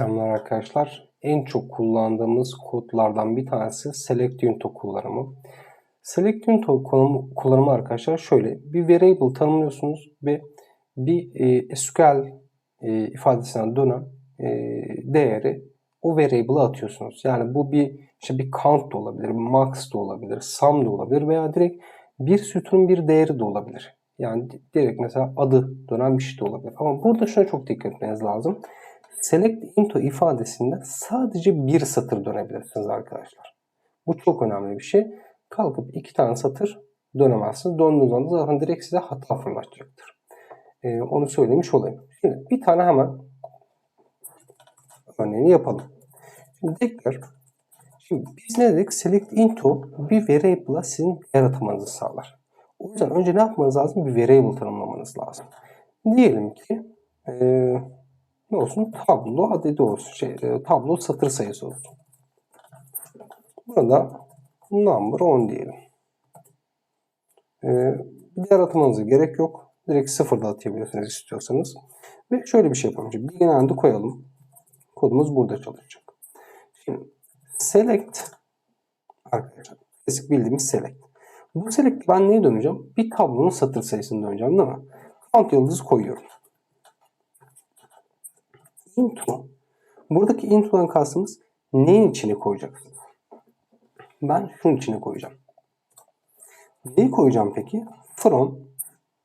Selamlar arkadaşlar. En çok kullandığımız kodlardan bir tanesi select into kullanımı. Select into kullanımı, kullanımı arkadaşlar şöyle. Bir variable tanımlıyorsunuz ve bir e, SQL e, ifadesinden dönen e, değeri o variable'a atıyorsunuz. Yani bu bir işte bir count da olabilir, max da olabilir, sum da olabilir veya direkt bir sütunun bir değeri de olabilir. Yani direkt mesela adı dönen bir şey de olabilir. Ama burada şuna çok dikkat etmeniz lazım. Select into ifadesinde sadece bir satır dönebilirsiniz arkadaşlar. Bu çok önemli bir şey. Kalkıp iki tane satır dönemezsiniz. Döndüğünüz anda zaten direkt size hata fırlatacaktır. Ee, onu söylemiş olayım. Şimdi bir tane hemen örneğini yapalım. Şimdi tekrar Şimdi biz ne dedik? Select into bir variable'a sizin değer atamanızı sağlar. O yüzden önce ne yapmanız lazım? Bir variable tanımlamanız lazım. Diyelim ki ee, ne olsun? Tablo adedi olsun. Şey, e, tablo satır sayısı olsun. Burada number 10 diyelim. E, bir değer atamanıza gerek yok. Direkt sıfırda atabilirsiniz istiyorsanız. Ve şöyle bir şey yapalım. Şimdi genelde koyalım. Kodumuz burada çalışacak. Şimdi select arkadaşlar. Klasik bildiğimiz select. Bu select ben neye döneceğim? Bir tablonun satır sayısını döneceğim değil mi? Count yıldızı koyuyorum into. Buradaki into'dan kastımız neyin içine koyacaksınız? Ben şunun içine koyacağım. Neyi koyacağım peki? From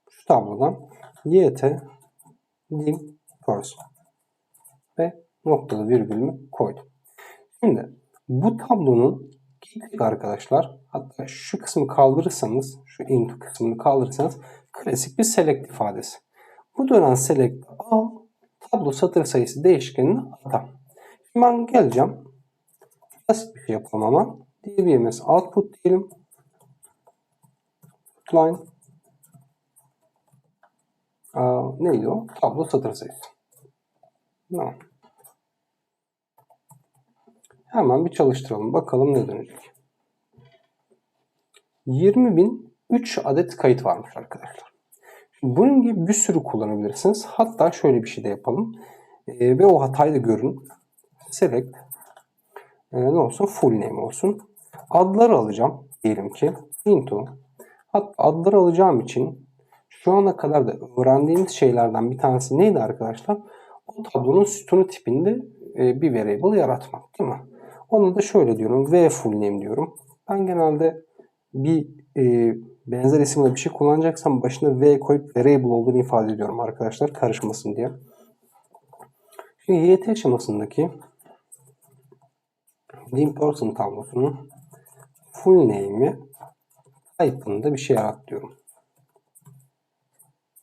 şu tablodan yt dim person ve noktalı virgülümü koydum. Şimdi bu tablonun arkadaşlar hatta şu kısmı kaldırırsanız şu into kısmını kaldırırsanız klasik bir select ifadesi. Bu dönen select al tablo satır sayısı değişkenini ata. Şimdi ben geleceğim. Basit bir şey yapalım ama. dbms output diyelim. Line. Aa, neydi o? Tablo satır sayısı. Tamam. Hemen bir çalıştıralım. Bakalım ne dönecek. 20.003 adet kayıt varmış arkadaşlar. Bunun gibi bir sürü kullanabilirsiniz. Hatta şöyle bir şey de yapalım. E, ve o hatayı da görün. Select e, ne olsun? Full name olsun. Adları alacağım. Diyelim ki into. Hatta adları alacağım için şu ana kadar da öğrendiğimiz şeylerden bir tanesi neydi arkadaşlar? O tablonun sütunu tipinde e, bir variable yaratmak değil mi? Onu da şöyle diyorum. V full name diyorum. Ben genelde bir e, benzer isimle bir şey kullanacaksam başına v koyup variable olduğunu ifade ediyorum arkadaşlar karışmasın diye. Şimdi YT aşamasındaki dim person tablosunun full name'i type'ında bir şey yarat diyorum.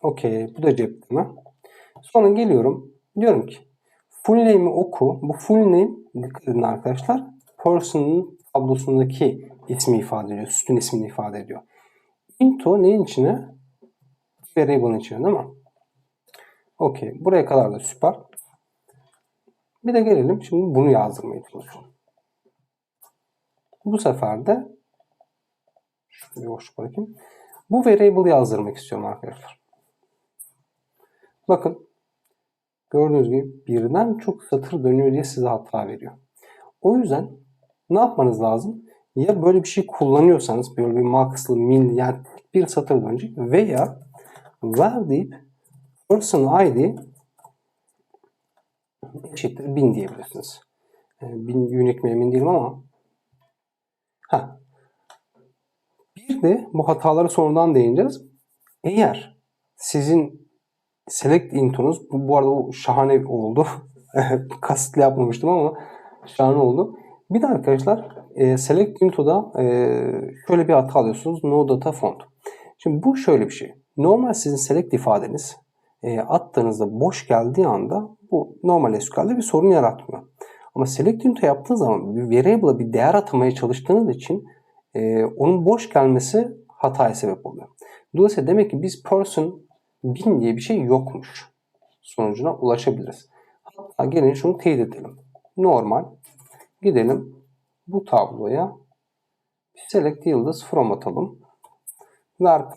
Okey. Bu da cepte Sonra geliyorum. Diyorum ki full name'i oku. Bu full name dikkat edin arkadaşlar. Person'ın tablosundaki ismi ifade ediyor. Sütun ismini ifade ediyor. Into neyin içine? Variable'ın içine değil mi? Okey. Buraya kadar da süper. Bir de gelelim şimdi bunu yazdırmaya çalışalım. Bu sefer de şurayı boş bırakayım. Bu variable yazdırmak istiyorum arkadaşlar. Bakın gördüğünüz gibi birden çok satır dönüyor diye size hata veriyor. O yüzden ne yapmanız lazım? Ya böyle bir şey kullanıyorsanız böyle bir max'lı min yani bir satır dönecek veya var deyip person id eşittir 1000 diyebilirsiniz. Yani 1000 unique mi emin değilim ama ha. Bir de bu hataları sonradan değineceğiz. Eğer sizin select into'nuz bu, bu arada o şahane oldu. Kasıtlı yapmamıştım ama şahane oldu. Bir de arkadaşlar e, select into'da e, şöyle bir hata alıyorsunuz. No data font. Şimdi bu şöyle bir şey. Normal sizin select ifadeniz e, attığınızda boş geldiği anda bu normal SQL'de bir sorun yaratmıyor. Ama select into yaptığınız zaman bir variable'a bir değer atamaya çalıştığınız için e, onun boş gelmesi hataya sebep oluyor. Dolayısıyla demek ki biz person bin diye bir şey yokmuş sonucuna ulaşabiliriz. Hatta gelin şunu teyit edelim. Normal gidelim bu tabloya select yıldız from atalım.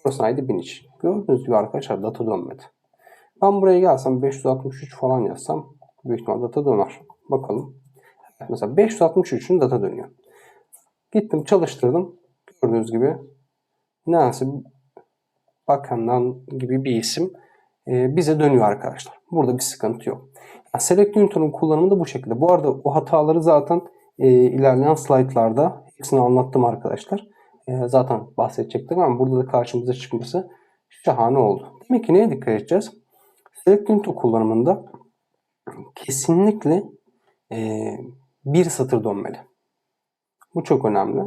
Person id 1000 için. Gördüğünüz gibi arkadaşlar data dönmedi. Ben buraya gelsem 563 falan yazsam büyük ihtimal data döner. Bakalım. Mesela 563'ün data dönüyor. Gittim çalıştırdım. Gördüğünüz gibi Nancy Bakan'dan gibi bir isim e, bize dönüyor arkadaşlar. Burada bir sıkıntı yok. Yani select unit'un kullanımı da bu şekilde. Bu arada o hataları zaten e, ilerleyen slaytlarda hepsini anlattım arkadaşlar. E, zaten bahsedecektim ama burada da karşımıza çıkması şahane oldu. Demek ki neye dikkat edeceğiz? Select unit kullanımında kesinlikle e, bir satır dönmeli. Bu çok önemli.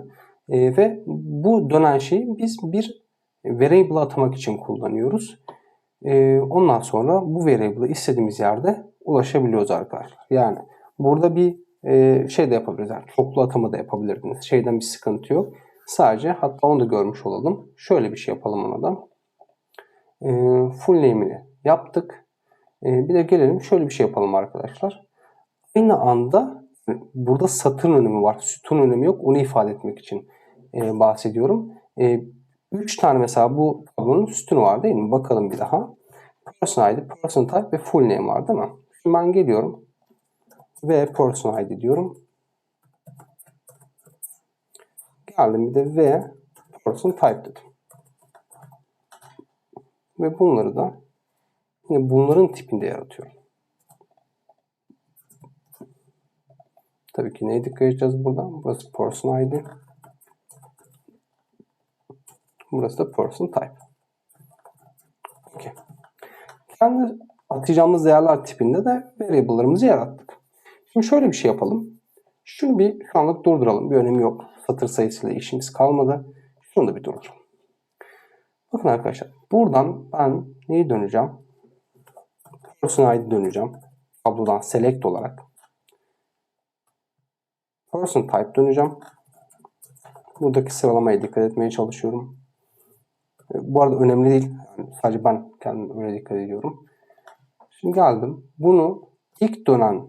E, ve bu dönen şeyi biz bir variable atamak için kullanıyoruz. E, ondan sonra bu variable'ı istediğimiz yerde ulaşabiliyoruz arkadaşlar. Yani burada bir e, şey de yapabiliriz. Yani çoklu atama da yapabilirdiniz. Şeyden bir sıkıntı yok. Sadece hatta onu da görmüş olalım. Şöyle bir şey yapalım ona da. E, full name'ini yaptık. E, bir de gelelim şöyle bir şey yapalım arkadaşlar. Aynı anda burada satır önemi var. Sütun önemi yok. Onu ifade etmek için e, bahsediyorum. E, 3 tane mesela bu tablonun sütunu var değil mi? Bakalım bir daha. Person ID, person type ve full name var değil mi? Şimdi ben geliyorum ve person ID diyorum. Geldim bir de ve person type dedim. Ve bunları da yine bunların tipinde yaratıyorum. Tabii ki neye dikkat edeceğiz burada? Burası person ID. Burası da person type. Okay. Kendi atacağımız değerler tipinde de variable'larımızı yarattık. Şimdi şöyle bir şey yapalım. Şunu bir şu anlık durduralım. Bir önemi yok. Satır sayısıyla işimiz kalmadı. Şunu da bir durduralım. Bakın arkadaşlar. Buradan ben neyi döneceğim? Person ID döneceğim. Tablodan select olarak. Person type döneceğim. Buradaki sıralamaya dikkat etmeye çalışıyorum. Bu arada önemli değil. Yani sadece ben kendim öyle dikkat ediyorum. Şimdi geldim. Bunu ilk dönen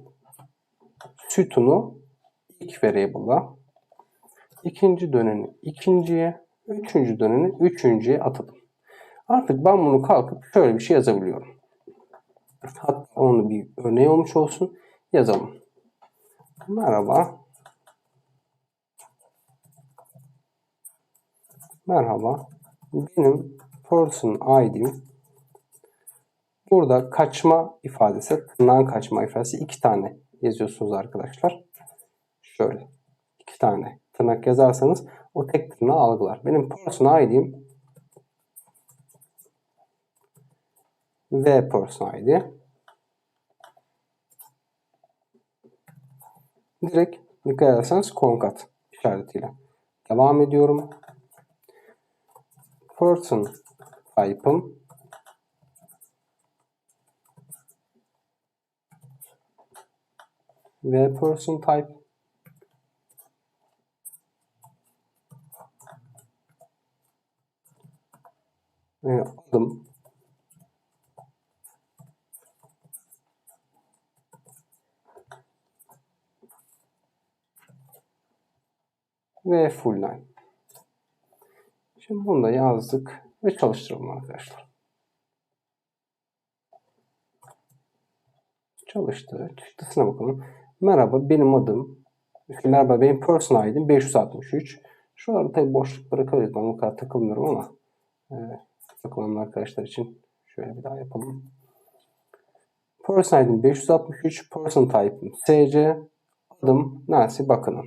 sütunu ilk variable'a, ikinci döneni ikinciye, üçüncü döneni üçüncüye atadım. Artık ben bunu kalkıp şöyle bir şey yazabiliyorum. Hatta onun bir örneği olmuş olsun. Yazalım. Merhaba. Merhaba. Benim person ID'm burada kaçma ifadesi, tırnağın kaçma ifadesi iki tane yazıyorsunuz arkadaşlar. Şöyle iki tane tırnak yazarsanız o tek tırnağı algılar. Benim person ID'm ve person ID direkt dikkat ederseniz konkat işaretiyle devam ediyorum. Person type'ım ve person type ve full line. Şimdi bunu da yazdık ve çalıştıralım arkadaşlar. Çalıştı. Çıktısına bakalım. Merhaba benim adım. Merhaba benim person ID'm 563. Şuralarda tabi boşluk bırakabiliriz. Ben o kadar takılmıyorum ama e, takılan arkadaşlar için şöyle bir daha yapalım. Person ID'm 563. Person type'ım SC. Adım Nancy Bakın'ın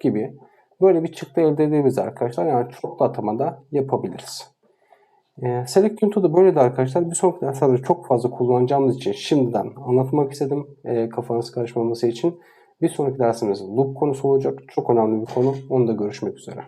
gibi. Böyle bir çıktı elde edebiliriz arkadaşlar. Yani çoklu atamada yapabiliriz. Ee, Select Unit'u da böyle de arkadaşlar. Bir sonraki derslerde çok fazla kullanacağımız için şimdiden anlatmak istedim. E, kafanız karışmaması için. Bir sonraki dersimiz loop konusu olacak. Çok önemli bir konu. Onu da görüşmek üzere.